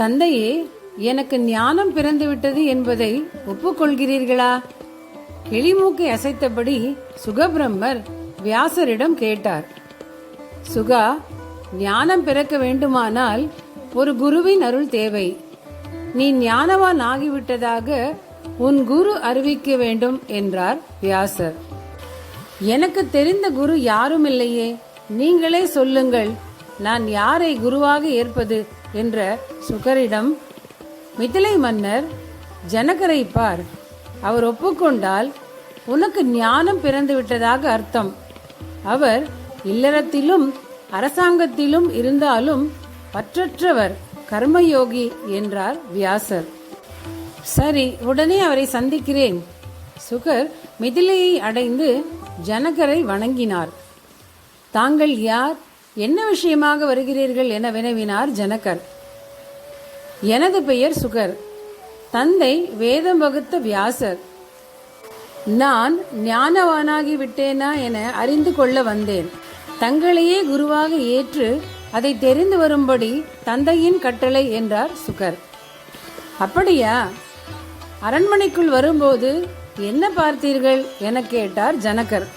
தந்தையே எனக்கு ஞானம் பிறந்து விட்டது என்பதை ஒப்புக்கொள்கிறீர்களா? கிளிமூக்கை அசைத்தபடி சுகபிரம்மர் வியாசரிடம் கேட்டார். சுகா ஞானம் பிறக்க வேண்டுமானால் ஒரு குருவின் அருள் தேவை. நீ ஞானவான் ஆகிவிட்டதாக உன் குரு அறிவிக்க வேண்டும் என்றார் வியாசர். எனக்கு தெரிந்த குரு யாரும் இல்லையே. நீங்களே சொல்லுங்கள் நான் யாரை குருவாக ஏற்பது? என்ற சுகரிடம் மிதிலை மன்னர் ஜனகரை பார் அவர் ஒப்புக்கொண்டால் உனக்கு ஞானம் பிறந்து விட்டதாக அர்த்தம். அவர் இல்லறத்திலும் அரசாங்கத்திலும் இருந்தாலும் பற்றற்றவர் கர்மயோகி என்றார் வியாசர். சரி உடனே அவரை சந்திக்கிறேன். சுகர் மிதிலையை அடைந்து ஜனகரை வணங்கினார். தாங்கள் யார்? என்ன விஷயமாக வருகிறீர்கள் என வினவினார் ஜனகர். எனது பெயர் சுகர் தந்தை வேதம் வகுத்த வியாசர். நான் ஞானவானாகி விட்டேனா என அறிந்து கொள்ள வந்தேன். தங்களையே குருவாக ஏற்று அதை தெரிந்து வரும்படி தந்தையின் கட்டளை என்றார் சுகர். அப்படியா? அரண்மனைக்குள் வரும்போது என்ன பார்த்தீர்கள்? என கேட்டார் ஜனகர்.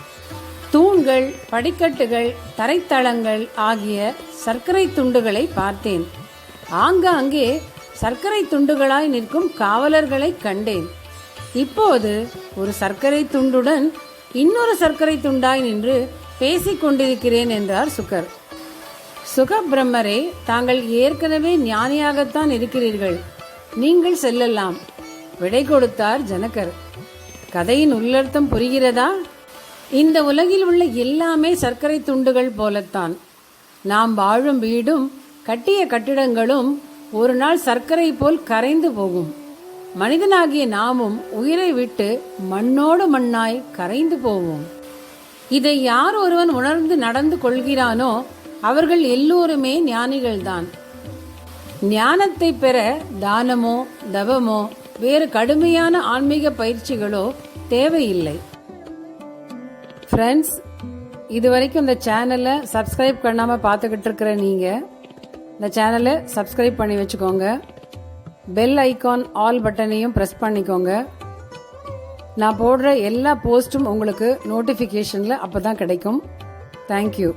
தூண்கள் படிக்கட்டுகள் தரைத்தளங்கள் ஆகிய சர்க்கரை துண்டுகளை பார்த்தேன். ஆங்காங்கே சர்க்கரை துண்டுகளாய் நிற்கும் காவலர்களை கண்டேன். இப்போது ஒரு சர்க்கரை துண்டுடன் இன்னொரு சர்க்கரை துண்டாய் நின்று பேசிக் கொண்டிருக்கிறேன் என்றார் சுகர் சுக பிரம்மரே தாங்கள் ஏற்கனவே ஞானியாகத்தான் இருக்கிறீர்கள். நீங்கள் செல்லலாம். விடை கொடுத்தார் ஜனகர். கதையின் உள்ளர்த்தம் புரிகிறதா? இந்த உலகில் உள்ள எல்லாமே சர்க்கரை துண்டுகள் போலத்தான். நாம் வாழும் வீடும் கட்டிய கட்டிடங்களும் ஒரு நாள் சர்க்கரை போல் கரைந்து போகும். மனிதனாகிய நாமும் உயிரை விட்டு மண்ணோடு மண்ணாய் கரைந்து போவோம். இதை யார் ஒருவன் உணர்ந்து நடந்து கொள்கிறானோ அவர்கள் எல்லோருமே ஞானிகள்தான். ஞானத்தை பெற தானமோ தவமோ வேறு கடுமையான ஆன்மீக பயிற்சிகளோ தேவையில்லை. ஃப்ரெண்ட்ஸ் இது வரைக்கும் இந்த சேனலை சப்ஸ்கிரைப் பண்ணாமல் பார்த்துக்கிட்டு இருக்கிற நீங்கள் இந்த சேனலை சப்ஸ்கிரைப் பண்ணி வச்சுக்கோங்க. பெல் ஐகான் ஆல் பட்டனையும் ப்ரெஸ் பண்ணிக்கோங்க. நான் போடுற எல்லா போஸ்ட்டும் உங்களுக்கு நோட்டிஃபிகேஷனில் அப்போ தான் கிடைக்கும் தேங்க்யூ